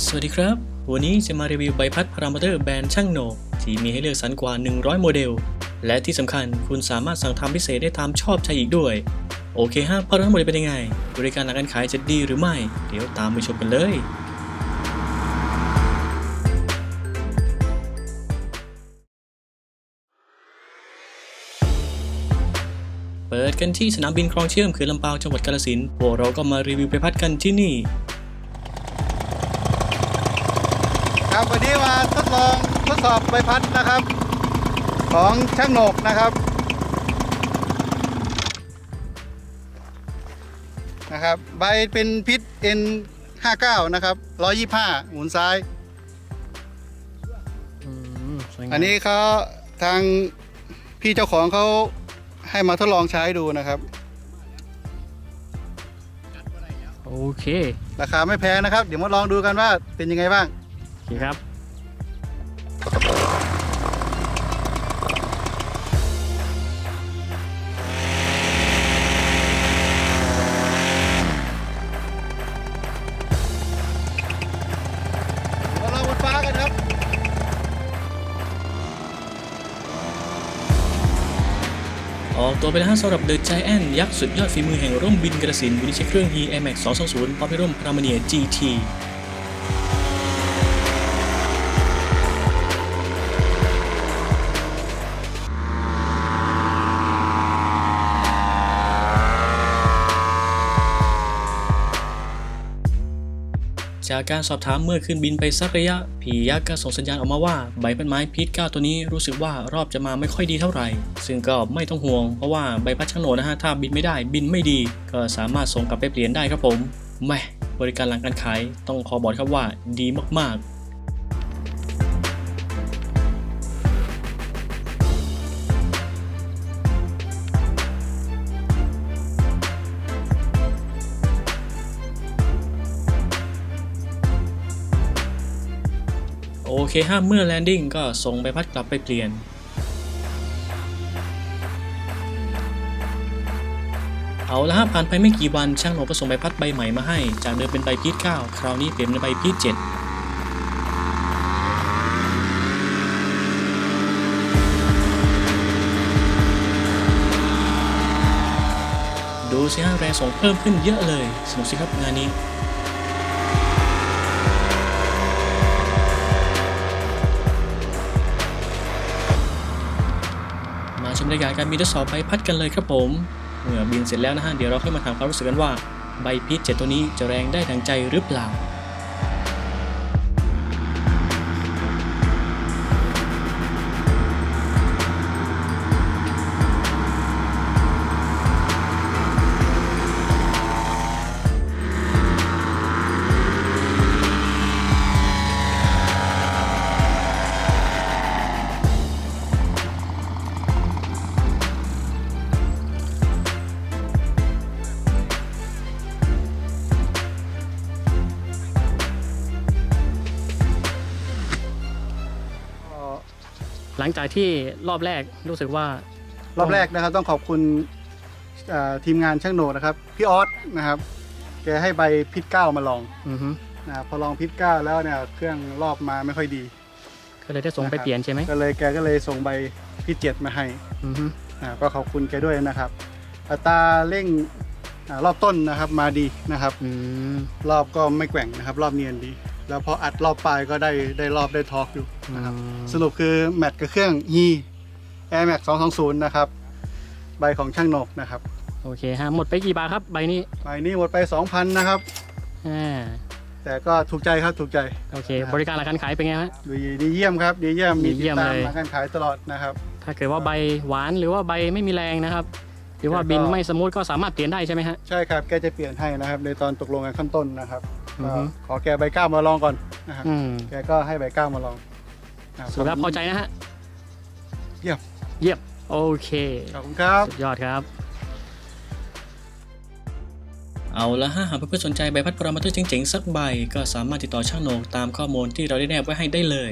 สวัสดีครับ วันนี้จะมารีวิวใบพัดพารามอเตอร์แบรนด์ช่างโหนกที่มีให้เลือกสรรกว่า 100 โมเดล และที่สำคัญคุณสามารถสั่งทำพิเศษได้ตามชอบใจอีกด้วย โอเคฮะพาทั้งหมดเป็นยังไง บริการหลังการขายจะดีหรือไม่ เดี๋ยวตามไปชมกันเลยเปิดกันที่สนามบินคลองเชื่อมเขื่อนลำปาวจังหวัดกาฬสินธุ์พวกเราก็มารีวิวใบพัดกันที่นี่ ครับ วันนี้มาทดลองทดสอบใบพัดนะครับ ของช่างโหนกนะครับนะครับ ใบเป็นพิษ N59 นะครับ125 หมุนซ้าย อันนี้เขาทางพี่เจ้าของเขาให้มาทดลองใช้ดูนะครับ โอเค ราคาไม่แพงนะครับ เดี๋ยวมาลองดูกันว่าเป็นยังไงบ้าง โอเคครับ มาลองบนฟ้ากันครับ ออกตัวไปแล้วฮะสำหรับ The Giant ยักษ์สุดยอดฝีมือแห่งร่มบินกระสินวินิจฉัยเครื่อง He Air Max 220พร้อมด้วยร่มพรามเนีย GT จากการสอบถามเมื่อขึ้นบินไปสักระยะ ผียักษ์ก็ส่งสัญญาณออกมาว่าใบพัดไม้พีทเก้าตัวนี้รู้สึกว่ารอบจะมาไม่ค่อยดีเท่าไหร่ ซึ่งก็ไม่ต้องห่วงเพราะว่าใบพัดช่างโหนนะฮะถ้าบินไม่ได้บินไม่ดี ก็สามารถส่งกลับไปเปลี่ยนได้ครับผมแม่บริการหลังการขายต้องขอบอกครับว่าดีมากๆ โอเคฮะเมื่อแลนดิ้งก็ส่งใบพัดกลับไปเปลี่ยน เอาละฮะผ่านไปไม่กี่วันช่างหนก็ส่งใบพัดใบใหม่มาให้ จากเดิมเป็นใบพีท9คราวนี้เปลี่ยนเป็นใบพีท7ดูสิฮะแรงส่งเพิ่มขึ้นเยอะเลย สนุกสิครับงานนี้ รรยากาศการบินทดสอบใบพัดกันเลยครับผม เมื่อบินเสร็จแล้วนะฮะเดี๋ยวเราค่อยมาถามความรู้สึกกันว่าใบพีชเจ็ดตัวนี้จะแรงได้ดังใจหรือเปล่า หลังจากที่รอบแรกรู้สึกว่า รอบแรกนะครับต้องขอบคุณเอ่อทีมงานช่างโหนกนะครับ พี่ออสนะครับ แกให้ใบพิษเก้ามาลองอือฮึนะครับพอลองพิษเก้าแล้วเนี่ยเครื่องรอบมาไม่ค่อยดี ก็เลยได้ส่งไปนะครับ เปลี่ยนใช่ไหมก็เลยแกก็เลยส่งใบพิษเจ็ดมาให้อือฮึนะครับก็ขอบคุณแกด้วยนะครับ อัตราเร่งอ่ารอบต้นนะครับมาดีนะครับ อืมรอบก็ไม่แกว่งนะครับ รอบเนียนดี แล้วพออัดรอบปลายก็ได้ได้รอบได้ทอร์กอยู่นะครับอืมสรุปคือแมทกับเครื่อง e Air Max 220 นะครับ ใบของช่างโหนกนะครับ โอเคฮะหมดไปกี่บาทครับใบนี้ใบนี้หมดไป 2,000 นะครับ อ่า แต่ก็ถูกใจครับถูกใจ โอเคครับบริการหลังการขายเป็นไงฮะ ดีดีเยี่ยมครับดีเยี่ยมมีดีเยี่ติดยมตามเลย หลังการขายตลอดนะครับ ถ้าเกิดว่าใบหวานหรือว่าใบไม่มีแรงนะครับ หรือว่าแล้วก็บินไม่สมูทก็สามารถเปลี่ยนได้ใช่ไหมฮะ ใช่ครับแกจะเปลี่ยนให้นะครับ ในตอนตกลงกันขั้นต้นนะครับ อือก็ฮึ ขอแกใบก้ามาลองก่อนนะครับอืมแกก็ให้ใบก้ามาลองอ่าสรุปแล้วพอใจนะฮะเยี่ยม เยี่ยมโอเค ขอบคุณครับ สุดยอดครับ เอาละฮะหากเพื่อนๆสนใจใบพัดพารามอเตอร์เจ๋งๆ สักใบ ก็สามารถติดต่อช่างโหนกตามข้อมูลที่เราได้แนบไว้ให้ได้เลย